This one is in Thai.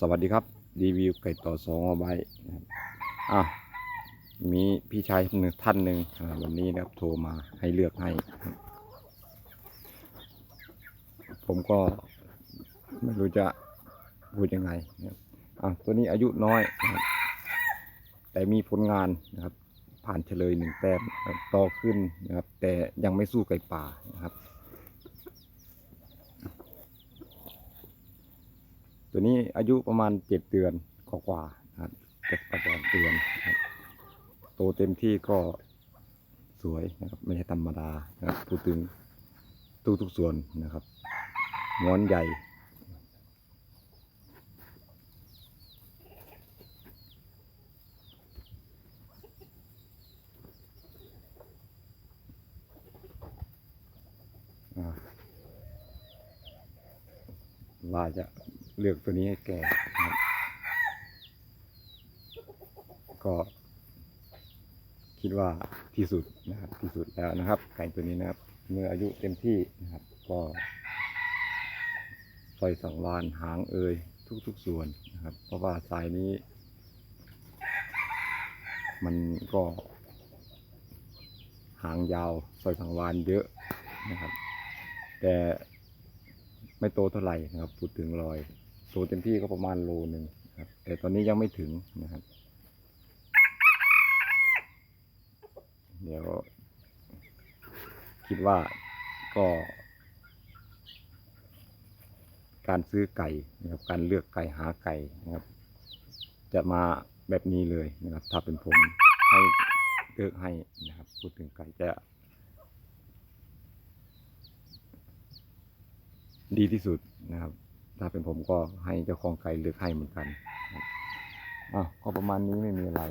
สวัสดีครับ รีวิวไก่ต่อสองเอาไว้นะครับอะมีพี่ชายหนึ่งท่านหนึ่งวันนี้นะครับโทรมาให้เลือกให้ ผมก็ไม่รู้จะพูดยังไงนะครับอะตัวนี้อายุน้อยนะครับแต่มีผลงานนะครับ ผ่านเฉลยหนึ่งแต้มนะครับโตขึ้นนะครับ แต่ยังไม่สู้ไก่ป่านะครับ ตัวนี้อายุประมาณเจ็ดเดือนกว่าๆครับเจ็ดประมาณเดือนครับโตเต็มที่ก็สวยนะครับไม่ใช่ธรรมดานะครับพูดถึงทุกทุกส่วนนะครับงอนใหญ่อาว่าจะ เลือกตัวนี้ให้แกนะก็คิดว่าที่สุดนะครับที่สุดแล้วนะครับ ไก่ตัวนี้นะครับ เมื่ออายุเต็มที่นะครับ ก็ซอยสังวานหางเอยทุกๆส่วนนะครับ เพราะว่าสายนี้ มันก็ หางยาวซอยสังวานเยอะนะครับ แต่ไม่โตเท่าไหร่นะครับ พูดถึงรอย โตเต็มที่ก็ประมาณโลหนึ่งครับ แต่ตอนนี้ยังไม่ถึงนะครับ เดี๋ยว คิดว่าก็ การซื้อไก่นะครับ การเลือกไก่หาไก่นะครับ จะมาแบบนี้เลยนะครับ ถ้าเป็นผมให้เลือกให้นะครับ พูดถึงไก่จะ ดีที่สุดนะครับ ถ้าเป็นผมก็ให้เจ้าของไก่เลือกให้เหมือนกันอะก็ประมาณนี้ไม่มีอะไร